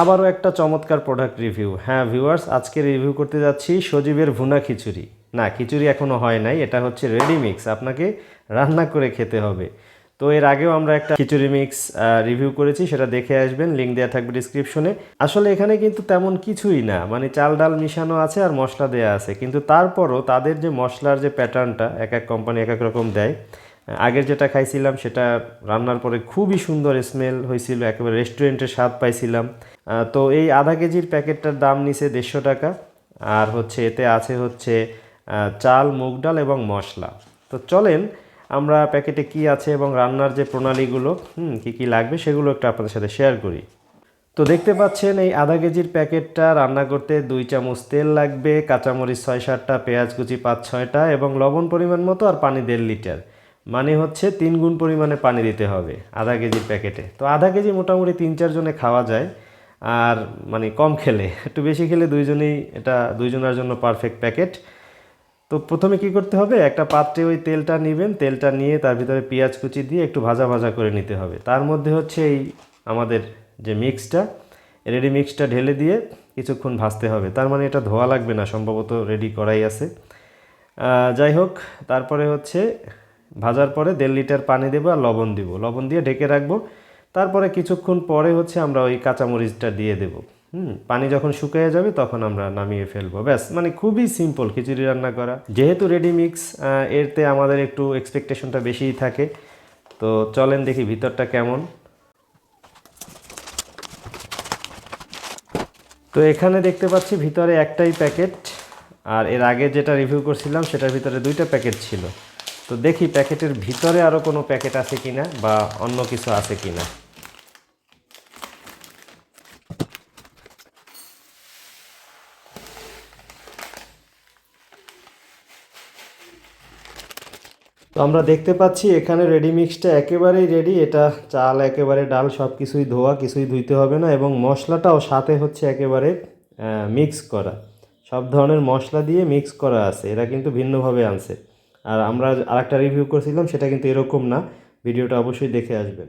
আবারও একটা চমৎকার প্রোডাক্ট রিভিউ হ্যাঁ ভিউয়ার্স আজকে রিভিউ করতে যাচ্ছি সজীবের ভুনা খিচুড়ি। না, খিচুড়ি এখনও হয় নাই, এটা হচ্ছে রেডি মিক্স আপনাকে রান্না করে খেতে হবে। তো এর আগেও আমরা একটা খিচুড়ি মিক্স রিভিউ করেছি, সেটা দেখে আসবেন লিঙ্ক দেওয়া থাকবে ডিসক্রিপশনে আসলে এখানে কিন্তু তেমন কিছুই না মানে চাল ডাল মিশানো আছে আর মশলা দেওয়া আছে, কিন্তু তারপরও তাদের যে মশলার যে প্যাটার্নটা এক এক কোম্পানি এক এক রকম দেয় আগের যেটা খাইছিলাম, সেটা রান্নার পরে খুবই সুন্দর স্মেল হয়েছিল একেবারে রেস্টুরেন্টের স্বাদ পাইছিলাম। তো এই আধা কেজির প্যাকেটটার দাম নিছে দেড়শো টাকা, আর হচ্ছে এতে আছে হচ্ছে চাল, মুগ ডাল এবং মশলা। তো চলেন, আমরা প্যাকেটে কি আছে এবং রান্নার যে প্রণালীগুলো, হুম, কী কী লাগবে সেগুলো একটু আপনাদের সাথে শেয়ার করি। তো দেখতে পাচ্ছেন, এই আধা কেজির প্যাকেটটা রান্না করতে দুই চামচ তেল লাগবে, কাঁচামরিচ ছয় সাতটা, পেঁয়াজ কুচি পাঁচ ছয়টা এবং লবণ পরিমাণ মতো আর পানি দেড় লিটার। মানে হচ্ছে তিন গুণ পরিমাণে পানি দিতে হবে আধা কেজির প্যাকেটে। তো আধা কেজি মোটামুটি তিন চারজনে খাওয়া যায়, আর মানে কম খেলে। একটু বেশি খেলে দুইজনেই এটা, দুইজনের জন্য পারফেক্ট প্যাকেট তো প্রথমে কি করতে হবে, একটা পাত্রে ওই তেলটা নেবেন, তেলটা নিয়ে তার ভিতরে পেঁয়াজ কুচি দিয়ে একটু ভাজা ভাজা করে নিতে হবে। তার মধ্যে হচ্ছে এই আমাদের যে মিক্সটা রেডি মিক্সটা ঢেলে দিয়ে কিছুক্ষণ ভাজতে হবে। তার মানে এটা ধোয়া লাগবে না, সম্ভবত রেডি করাই আছে। যাই হোক, তারপরে হচ্ছে ভাজার পরে দেড় লিটার পানি দেবো আর লবণ দিব। লবণ দিয়ে ঢেকে রাখব। তারপরে কিছুক্ষণ পরে হচ্ছে আমরা ওই কাঁচামরিচটা দিয়ে দেব। হুম, পানি যখন শুকিয়ে যাবে তখন আমরা নামিয়ে ফেলব। ব্যাস মানে খুবই সিম্পল খিচুড়ি রান্না করা। যেহেতু রেডি মিক্স এরতে আমাদের একটু এক্সপেকটেশনটা বেশিই থাকে। তো চলেন দেখি ভিতরটা কেমন। তো এখানে দেখতে পাচ্ছি ভিতরে একটাই প্যাকেট। আর এর আগে যেটা রিভিউ করছিলাম, সেটার ভিতরে দুইটা প্যাকেট ছিল। তো দেখি প্যাকেটের ভিতরে আরও কোনো প্যাকেট আছে কিনা বা অন্য কিছু আছে কিনা। তো আমরা দেখতে পাচ্ছি এখানে রেডি মিক্সটা একেবারেই রেডি এটা চাল একেবারে ডাল সব কিছুই ধোয়া, কিছুই ধুইতে হবে না এবং মশলাটাও সাথে হচ্ছে একেবারে মিক্স করা। সব ধরনের মশলা দিয়ে মিক্স করা আছে, এরা কিন্তু ভিন্নভাবে আনছে। আর আমরা আরেকটা রিভিউ করেছিলাম সেটা কিন্তু এরকম না। ভিডিওটা অবশ্যই দেখে আসবেন।